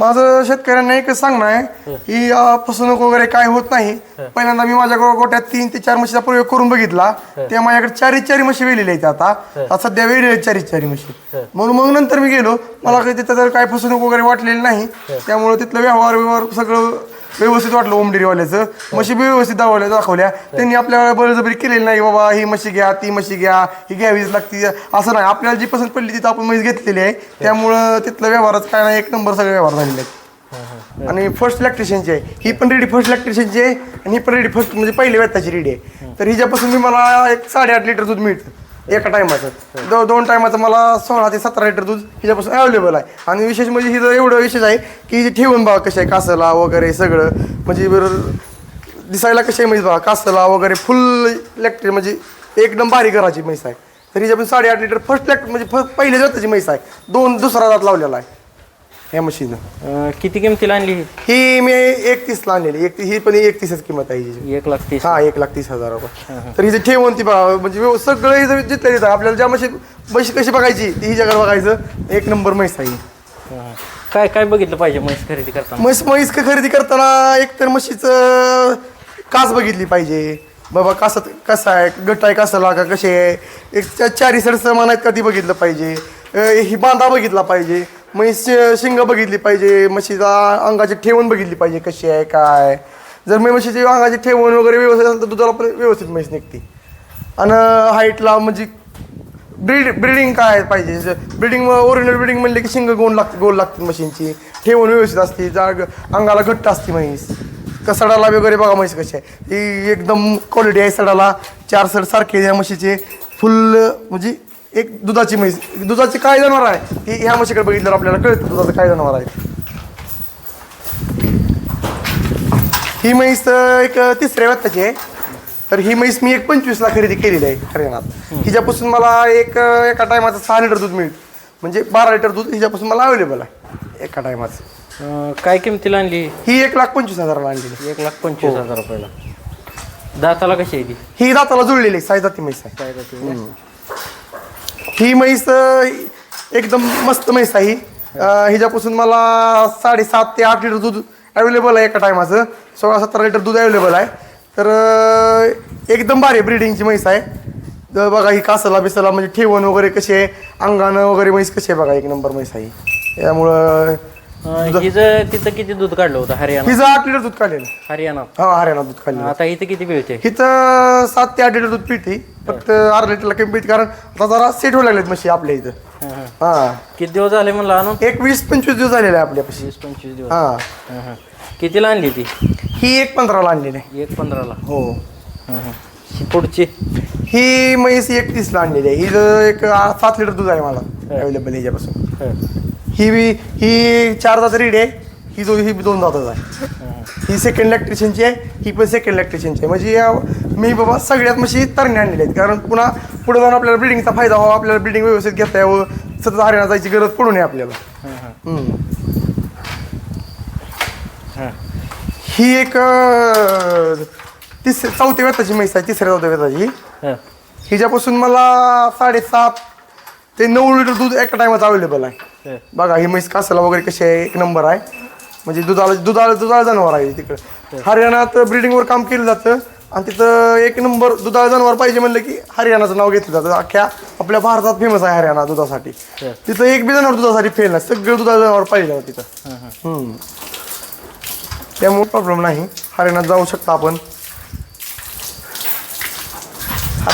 माझं शेतकऱ्यांना एकच सांगणं आहे की अं, फसवणूक वगैरे काय होत नाही. पहिल्यांदा मी माझ्या गो- गोट्यात तीन ते चार म्हशीचा प्रयोग करून बघितला. ते माझ्याकडे चारी चारी म्हशी वेलेल्या आहेत आता. आता सध्या आहेत चारी चारी म्हशी. म्हणून मग नंतर मी गेलो. मला काही तिथं तर काय फसवणूक वगैरे वाटलेली नाही. त्यामुळे तिथलं व्यवहार व्यवहार सगळं व्यवस्थित वाटलं ओम डेअरीवाल्याचं म्हशी बी व्यवस्थित दाखवल्या दाखवल्या. त्यांनी आपल्याला बळजबरी केलेली नाही बाबा ही म्हशी घ्या ती म्हशी घ्या ही घ्यावीच लागती. असं नाही. आपल्याला जी पसंत पडली तिथं आपण म्हैस घेतलेली आहे. त्यामुळं तिथलं व्यवहारच काय नाही. एक नंबर सगळे व्यवहार झालेले आहेत. आणि फर्स्ट लॅक्टेशनची आहे. ही पण रेडी फर्स्ट लॅक्टेशनची आहे. आणि ही पण रेडी फर्स्ट म्हणजे पहिल्या व्यताची रेडी आहे. तर हिच्यापासून मी मला एक साडेआठ लिटर दूध मिळतं. एका टायमाचं दो दोन टायमाचं मला सोळा ते सतरा लिटर दूध हिच्यापासून अवेलेबल आहे. आणि विशेष म्हणजे हिचं एवढं विशेष आहे की ठेवून बघा कसे आहे कासला वगैरे सगळं म्हणजे बरं दिसायला कसे आहे म्हैस बघा कासला वगैरे फुल लॅक्टेड म्हणजे एकदम बारीक घराची म्हैस आहे. तर हिच्यापासून साडेआठ लिटर फर्स्ट लॅक्ट म्हणजे फर्स्ट पहिल्या जाताची म्हैस आहे. दोन दुसरा जात लावलेला आहे. या म्हशीनं अं, किती किमतीला आणली ही? ही मी एकतीसला आणलेली. एक ही पण एकतीसच किंमत आहे हिची. एक लाख तीस. हा एक लाख तीस हजार रुपये. तर हिचे ठेवून ती बघा म्हणजे व्यव- सगळं हिचं जिथलं तिथं आपल्याला ज्या म्हशी म्हशी कशी बघायची ती हिच्याकडे बघायचं. एक नंबर म्हैस आहे ही. हां. काय काय बघितलं पाहिजे म्हैस खरेदी करताना? म्हैस म्हैस क- खरेदी करताना एक तर म्हशीचं कास बघितली पाहिजे. बाबा कासत कसं आहे? गट आहे कसं का कसे आहे? एक चा- चारी सड समान आहेत का ती बघितलं पाहिजे. अं, ही बांधा बघितला पाहिजे. म्हैस शिंग बघितली पाहिजे म्हशीचा अंगाची ठेवण बघितली पाहिजे कशी आहे काय जर मी म्हशीची अंगाची ठेवण वगैरे व्यवस्थित असेल तर दुधाला पण व्यवस्थित म्हैस निघते. आणि हाईटला म्हणजे ब्रीड ब्रिडिंग काय पाहिजे? ब्रिडिंग ओरिजिनल ब्रिडिंग म्हणले की शिंग गोल लागते गोल लागते मशीनची ठेवून व्यवस्थित असते जाग अंगाला घट्ट असते म्हैस. का सडाला वगैरे बघा म्हैस कशी आहे. ही एकदम क्वालिटी आहे सडाला. चार सड सारखे या म्हशीचे. फुल म्हणजे एक दुधाची म्हैस दुधाची काय जनावर आहे? ती ह्या म्हशीकडे बघितल्यावर आपल्याला कळतं दुधाचं काय जनावर आहे. ही म्हैस एक तिसऱ्या व्यक्ताची आहे. तर ही म्हैस मी एक पंचवीसला खरेदी केलेली आहे हरियाणात. हिच्यापासून मला एक एका टायमाचं सहा लिटर दूध मिळतं म्हणजे बारा लिटर दूध हिच्यापासून मला अवेलेबल आहे एका टायमाचं. अं, काय किमतीला आणली? ही एक लाख पंचवीस हजाराला आणलेली एक लाख पंचवीस हजार रुपयाला. दाताला कशी आहे ती? ही दाताला जुळलेली आहे साई जाती म्हैस. आहे? ही म्हैस एकदम मस्त म्हैस आहे. हिच्यापासून मला साडेसात ते आठ लिटर दूध अवेलेबल आहे एका टायमाचं सोळा सतरा लिटर दूध अवेलेबल आहे. तर एकदम भारी ब्रिडिंगची म्हैस आहे. तर बघा ही कासला बिसला म्हणजे ठेवण वगैरे कशी आहे? अंगानं वगैरे म्हैस कशी आहे बघा एक नंबर म्हैस आहे. यामुळं हिचं तिथं किती दूध काढलं होतं? हरियाणा हिचं आठ लिटर दूध काढलेलं. हरियाणा हा हरियाणा दूध काढलेलं. आता इथं किती मिळते इथं सात ते आठ लिटर दूध पिळते. फक्त अर्धा लिटरला कमी पिळते कारण आता जरा सेट व्हायला लागलेत म्हशी आपल्या इथं. हा. किती दिवस झाले म्हणलं आणून? एक वीस पंचवीस दिवस झालेले आहे आपल्यापाशी. वीस पंचवीस दिवस. हा. हं, हं. कितीला आणली ती? ही एक पंधराला आणलेली आहे. एक पंधराला. हो. हं, हं. ही पुढची. ही म्हैस एकतीसला आणलेली आहे. ही जर एक सात लिटर दूध आहे मला अवेलेबल ह्याच्यापासून हं, ही बी ही चार दात रेडी आहे. ही जो ही दोन दातच आहे. हं. सेकंड लॅक्ट्रिशनची आहे. ही पण सेकंड लॅक्ट्रिशनची आहे. म्हणजे या मी बाबा सगळ्यात म्हशी तरणे आणलेल्या आहेत. कारण पुन्हा पुढे जाऊन आपल्याला ब्रिडिंगचा फायदा व्हावा आपल्याला ब्रिडिंग व्यवस्थित घेता यावं सतत हरियाणा जायची गरज पडू नये आपल्याला. हं. हम्म. एक अं, तिस चौथ्या व्यताची म्हैस आहे तिसऱ्या चौथ्या व्यताची हं. हिच्यापासून मला साडेसात ते नऊ लिटर दूध एका टायमाचं अवेलेबल आहे. बघा ही म्हैस कासाला वगैरे कशी आहे एक नंबर आहे. म्हणजे दुधाला दुधाला दुधाळ जनावर आहे तिकडं. हरियाणात ब्रिडिंगवर काम केलं जातं आणि तिथं एक नंबर दुधाळ जनावर पाहिजे म्हणलं की हरियाणाचं नाव घेतलं जातं. अख्ख्या आपल्या भारतात फेमस आहे हरियाणा दुधासाठी. तिथं एक बी जनावर दुधासाठी फेल नाही. सगळं दुधाळ जनावर पाहिजे जातं तिथं. हम्म. त्यामुळे प्रॉब्लेम नाही. हरियाणात जाऊ शकता आपण.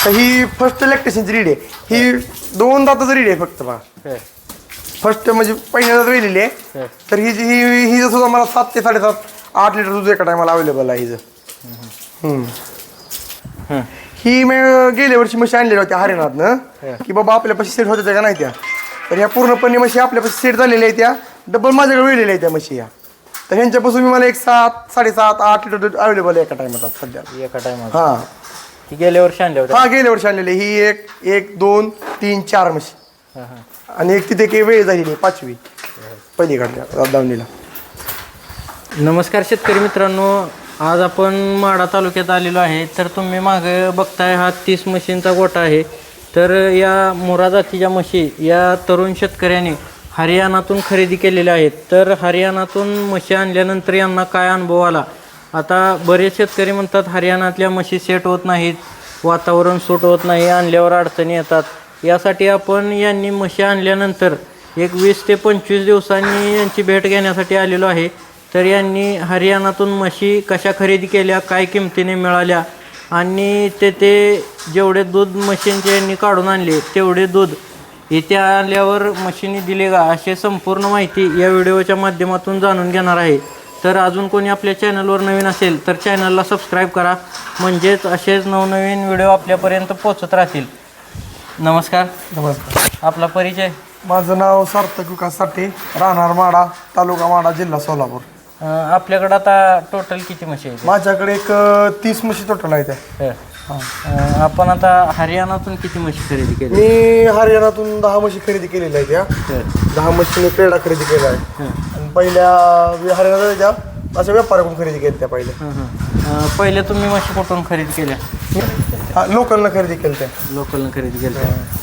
आता ही फर्स्ट इलेक्ट्रिशियनची रीड आहे. ही दोन दाताचं रीड आहे फक्त हं. फर्स्ट म्हणजे पहिल्यांदाच वेलेली आहे. हं. तर ही जी- ही हिचं सुद्धा मला सात ते साडेसात आठ लिटर दूध एका टायमाला अवेलेबल आहे हिचं. हं. ही मी गेल्या वर्षी म्हशी आणलेल्या होत्या हरियाणातनं की बाबा आपल्यापाशी सेट होत्या का नाही त्या? तर ह्या पूर्णपणे म्हशी आपल्यापाशी सेट झालेल्या आहेत त्या. डबल माझ्याकडे वेळलेल्या आहेत त्या म्हशी ह्या तर ह्यांच्यापासून मी मला एक सात साडेसात आठ लिटर दूध अवेलेबल आहे एका टायमात सध्या. एका टायमात हां. ती गेल्या वर्षी आणल्या होत्या. हा गेल्या वर्षी आणलेली. ही एक एक दोन तीन चार म्हशी. हं. आणि एक तिथे काही वेळ झालेली आहे, पाचवी. पहिलीकडल्या दावणीला नमस्कार शेतकरी मित्रांनो. आज आपण माडा तालुक्यात आलेलो आहे. तर तुम्ही मागे बघताय हा तीस म्हशींचा गोठा आहे. तर या मोरा जातीच्या म्हशी या तरुण शेतकऱ्याने हरियाणातून खरेदी केलेल्या आहेत. तर हरियाणातून म्हशी आणल्यानंतर यांना काय अनुभव आला? आता बरेच शेतकरी म्हणतात हरियाणातल्या म्हशी सेट होत नाहीत वातावरण सूट होत नाही आणल्यावर अडचणी येतात. यासाठी आपण यांनी म्हशी आणल्यानंतर एक वीस ते पंचवीस दिवसांनी यांची भेट घेण्यासाठी आलेलो आहे. तर यांनी हरियाणातून म्हशी कशा खरेदी केल्या काय किमतीने मिळाल्या आणि तेथे जेवढे दूध मशीनचे यांनी काढून आणले तेवढे दूध इथे आल्यावर मशीनी दिले का अशी संपूर्ण माहिती या व्हिडिओच्या माध्यमातून जाणून घेणार आहे. तर अजून कोणी आपल्या चॅनलवर नवीन असेल तर चॅनलला सबस्क्राईब करा. म्हणजेच असेच नवनवीन व्हिडिओ आपल्यापर्यंत पोहोचत राहतील. नमस्कार. नमस्कार. आपला परिचय? माझं नाव सार्थक विकास साठे राहणार माडा तालुका माडा जिल्हा सोलापूर. अं, आपल्याकडं आता टोटल किती म्हशी आहेत? माझ्याकडे एक तीस म्हशी टोटल आहेत हं. आपण आता हरियाणातून किती म्हशी खरेदी केली मी हरियाणातून दहा म्हशी खरेदी केलेल्या आहेत या. दहा म्हशीने पेढा खरेदी केला आहे. आणि पहिल्या हरियाणात त्या अशा व्यापाऱ्याकडून खरेदी केली त्या हं, हं. अं, पहिले तुम्ही म्हशी कुठून खरेदी केल्या? लोकलनं खरेदी केली त्या. लोकलनं खरेदी केल्या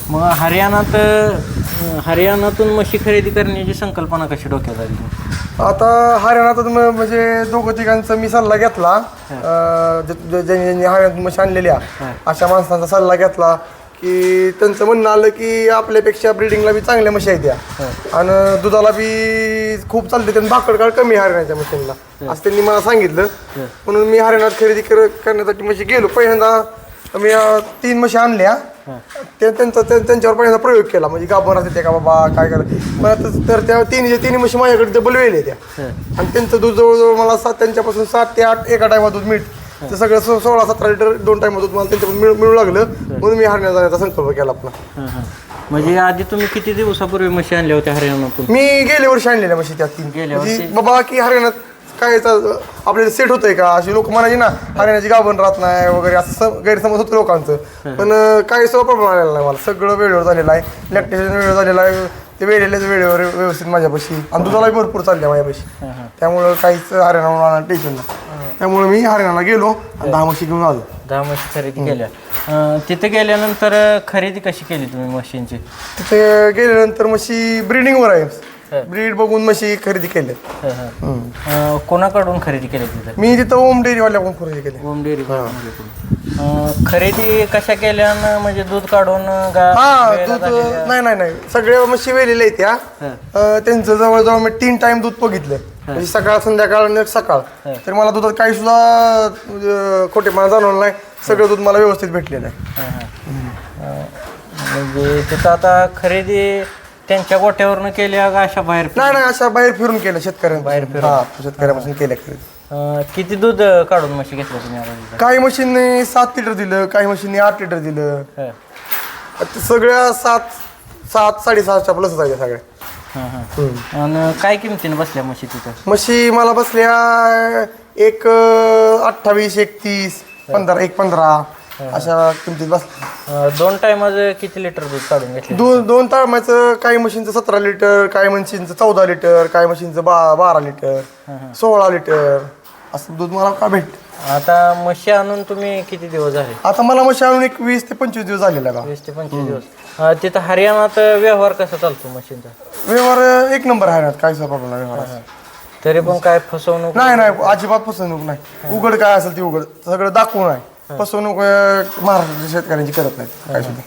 मग हरियाणात अं, हरियाणातून म्हशी खरेदी करण्याची संकल्पना कशी डोक्यात आली? आता हरियाणात म- म्हणजे दोघं तिघांचा मी सल्ला घेतला. अं, ज- ज- ज्यांनी ज्यांनी हरियाणात म्हशी आणलेल्या अशा माणसांचा सल्ला घेतला. की त्यांचं म्हणणं आलं की आपल्यापेक्षा ब्रिडिंगला बी चांगल्या म्हशी आहेत त्या आणि दुधाला बी खूप चालते त्यांनी भाकड काळ कमी आहे हरियाणाच्या मशीनला असं त्यांनी मला सांगितलं. म्हणून मी हरियाणात खरेदी कर- करण्यासाठी म्हशी गेलो. पहिल्यांदा मी अं, तीन म्हशी आणल्या. ते त्यांचा त्या- त्यांच्यावर पहिल्यांदा प्रयोग केला. म्हणजे गाभण राहते त्या का बाबा काय पण आता तर त्या तिन्ही तिन्ही म्हशी माझ्याकडे डबल वेळ त्या. आणि त्यांचं दूध जवळजवळ मला सात त्यांच्यापासून सात ते आठ एका टायमात दूध मिळत. ते सगळं सो- सोळा सतरा लिटर दोन टायमात दूध मला त्यांच्याकडून मिळू मिळू लागलं. म्हणून मी हरण्याचा जाण्याचा संकल्प केला आपला. हं, हं. म्हणजे आधी तुम्ही किती दिवसापूर्वी म्हशी आणल्या होत्या हरियाणातून? मी गेल्या वर्षी आणलेल्या म्हशी त्या तीन. गेल्या म्हणजे बाबा की हरियाणात काय याचं आपल्याला सेट होतंय का? अशी लोक म्हणायची ना हरियाणाची गाभण राहत नाही वगैरे असं सम- गैरसमज होतं लोकांचं. पण अं, काही सगळं प्रॉब्लेम आलेला नाही मला. सगळं वेळेवर झालेलं आहे. लॅक्टेशन वेळेवर झालेलं आहे. ते वेळेलेच वेळेवर व्यवस्थित माझ्यापाशी. आणि दुधाला भरपूर चालल्या माझ्यापाशी. त्यामुळं काहीच हरियाणाला टेन्शन नाही. त्यामुळे मी हरियाणाला गेलो आणि दहा म्हशी घेऊन आलो. दहा म्हशी खरेदी केल्या. अं, तिथे गेल्यानंतर खरेदी कशी केली तुम्ही म्हशींची? तिथे गेल्यानंतर म्हशी ब्रीडिंगवर आहे. ब्रीड बघून म्हशी खरेदी केल्या. हं, हं. अं, कोणाकडून खरेदी केली तिथे? मी तिथं ओम डेअरीवाल्याकडून खरेदी केली. होम डेअरी खरेदी कशा केल्यानं म्हणजे दूध काढून गा हा वेळेला दूध झालेल्या- नाही नाही नाही. सगळ्या म्हशी वेलेल्या आहेत त्या अं, त्यांचं जवळजवळ मी तीन टाइम दूध बघितलं म्हणजे सकाळ संध्याकाळ आणि एक सकाळ तर मला दुधात काही सुद्धा खोटेपणा जाणवलं नाही. सगळं दूध मला व्यवस्थित भेटलेलं आहे. म्हणजे तिथं आता खरेदी त्यांच्या गोट्यावरनं केल्या का अशा बाहेर नाही नाही अशा बाहेर फिरून केलं शेतकऱ्यांना बाहेर फिरून. हा शेतकऱ्यापासून केल्या खरेदी. अं, किती दूध काढून म्हशी घेतल्या तुम्ही? काही मशीनने सात लिटर दिलं काही मशीनने आठ लिटर दिलं. हं. सगळ्या सात सात साडेसहाच्या प्लस जायच्या सगळ्या. आणि काय किमतीने बसल्या म्हशी तिथं? म्हशी मला बसल्या एक अठ्ठावीस एकतीस पंधरा एक पंधरा अशा किमतीत अं, दोन टायमाचं किती लिटर दूध काढून घेतले दोन दोन ताळमाचं काही मशीनचं सतरा लिटर काही मशीनचं चौदा लिटर काही मशीनचं बा बारा लिटर सोळा लिटर असं दूध मला का भेट आता म्हशी आणून तुम्ही किती दिवस झाले? आता मला म्हशी आणून एक वीस ते पंचवीस दिवस झालेला का वीस ते पंचवीस दिवस. तिथं हरियाणात व्यवहार कसा चालतो म्हशींचा? व्यवहार एक नंबर आहे ना काही प्रॉब्लेम नाही व्यवहाराचा तरी पण काय फसवणूक? नाही नाही अजिबात फसवणूक नाही. उघड काय असेल ती उघड. सगळं दाखवून आहे. फसवणूक अं, महाराष्ट्राच्या शेतकऱ्यांची करत नाही काय सुद्धा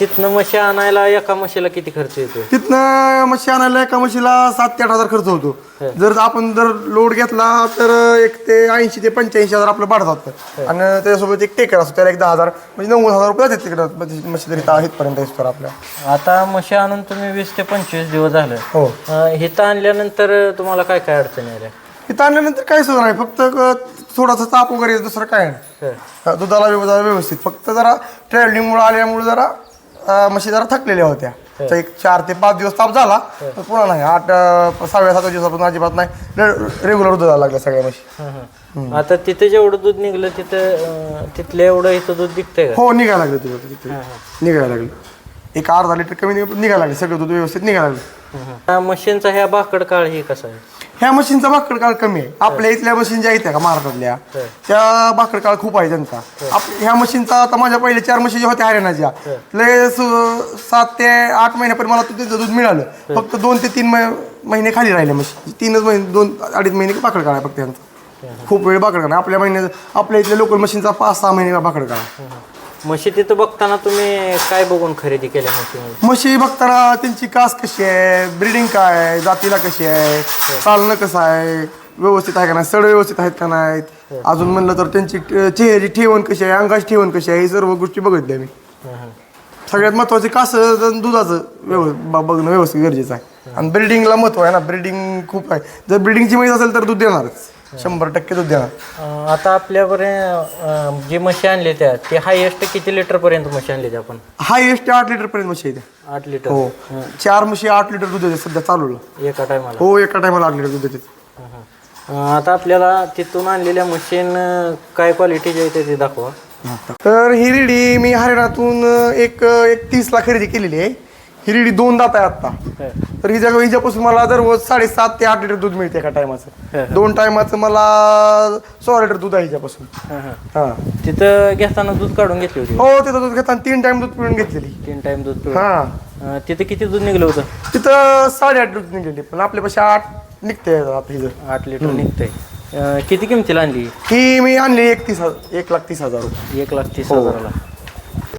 तिथनं म्हशी आणायला एका म्हशीला किती खर्च येतो तिथनं म्हशी आणायला एका म्हशीला सात ते आठ हजार खर्च होतो. जर आपण जर लोड घेतला तर एक ते ऐंशी ते पंच्याऐंशी हजार आपलं भाडं जातं. आणि त्याच्यासोबत एक टेकर असतो त्याला एक दहा हजार म्हणजे नव्वद हजार रुपये जातात तिकडं म्हणजे म्हशी तरी इथं- इथपर्यंत येतो आपल्या. आता म्हशी आणून तुम्ही वीस ते पंचवीस दिवस झालं. हो. इथं आणल्यानंतर तुम्हाला काय काय अडचणी आल्या? इथं आणल्यानंतर काय सुद्धा नाही. फक्त क- थोडासा ताप वगैरे दुसरं काय नाही. हं. दुधाला व्यवस्थित व्यवस्थित. फक्त जरा ट्रॅव्हलिंगमुळे आल्यामुळे जरा अं, म्हशी जरा थकलेल्या होत्या. तर एक चार ते पाच दिवस ताप झाला पण पुन्हा नाही. आठ अं, सहाव्या सातव्या दिवसापासून अजिबात नाही. रेग्युलर दुधाला लागल्या सगळ्या म्हशी. आता तिथे जेवढं दूध निघलं तिथं अं, तिथलं एवढं इथं दूध का? हो निघायला लागले तुझं तिथे निघायला लागले. एक अर्धा लिटर कमी निघ- निघायला लागले. सगळं दूध व्यवस्थित निघायला लागले. म्हशींचा ह्या बाकड काळ ही कसा आहे? ह्या मशीनचा भाकड काळ कमी आहे. आपल्या इथल्या मशीन ज्या आहेत का महाराष्ट्रातल्या त्या भाकड काळ खूप आहे त्यांचा. आप- ह्या मशीनचा आता माझ्या पहिले चार मशीन ज्या होत्या हरियाणाच्या लय सु- सात ते आठ महिन्यापर्यंत मला तिथं दूध मिळालं. फक्त दोन ते तीन महि- महिने खाली राहिले मशीन. तीनच महिने दोन अडीच महिने भाकड काळ आहे फक्त यांचा खूप वेळ भाकड काळ आपल्या महिन्यात आपल्या इथल्या लोकल मशीनचा पाच सहा महिने भाकड काळ म्हशी तिथं बघताना तुम्ही काय बघून खरेदी केल्या म्हशी म्हशी बघताना त्यांची कास कशी आहे ब्रिडिंग काय आहे जातीला कशी आहे चालणं कसं आहे व्यवस्थित आहे का नाही सड व्यवस्थित आहेत का नाहीत? अजून म्हणलं तर त्यांची चेहऱ्याची ठेवण कशी आहे अंगाची ठेवण कशी आहे ही सर्व गोष्टी बघितल्या मी. सगळ्यात महत्त्वाचे कास दुधाचं व्यव ब- बघणं व्यवस्थित गरजेचं आहे. आणि ब्रिडिंगला महत्त्व आहे ना ब्रिडिंग खूप आहे. जर ब्रिडिंगची माहिती असेल तर दूध देणारच. शंभर टक्के दूध देणार. अं, आता आपल्यापर्यंत जी म्हशी आणली त्या ते हायएस्ट किती लिटर पर्यंत म्हशी आणली त्या आपण? हायएस्ट आठ लिटर पर्यंत म्हशी आहे त्या. आठ लिटर. हो. चार म्हशी आठ लिटर दूध देते सध्या चालू एका टायमाला हो एका टायमाला आठ लिटर दूध देते आता आपल्याला तिथून आणलेल्या मशीन काय क्वालिटीचे आहे ते दाखवा. तर ही रेडी मी हरियाणातून एक एक तीसला खरेदी केलेली आहे. ही रेडी दोन दात आहे आत्ता तर हिच्या हिच्यापासून मला दररोज साडेसात ते आठ लिटर दूध मिळते एका टायमाचं. दोन टायमाचं मला सोळा लिटर दूध आहे हिच्यापासून. हा तिथं घेताना दूध काढून घेतली होती? हो तिथं दूध घेताना तीन टाइम दूध पिळून घेतलेली. तीन टाइम दूध पिळून. हा. तिथं किती दूध निघलं होतं? तिथं साडेआठ दूध निघलेली पण आपल्यापाशी आठ निघते आता हिचं. आठ लिटर निघतंय. किती किमतीला आणली? ही मी आणली एक तीस हजार एक लाख तीस हजार एक लाख तीस हजाराला.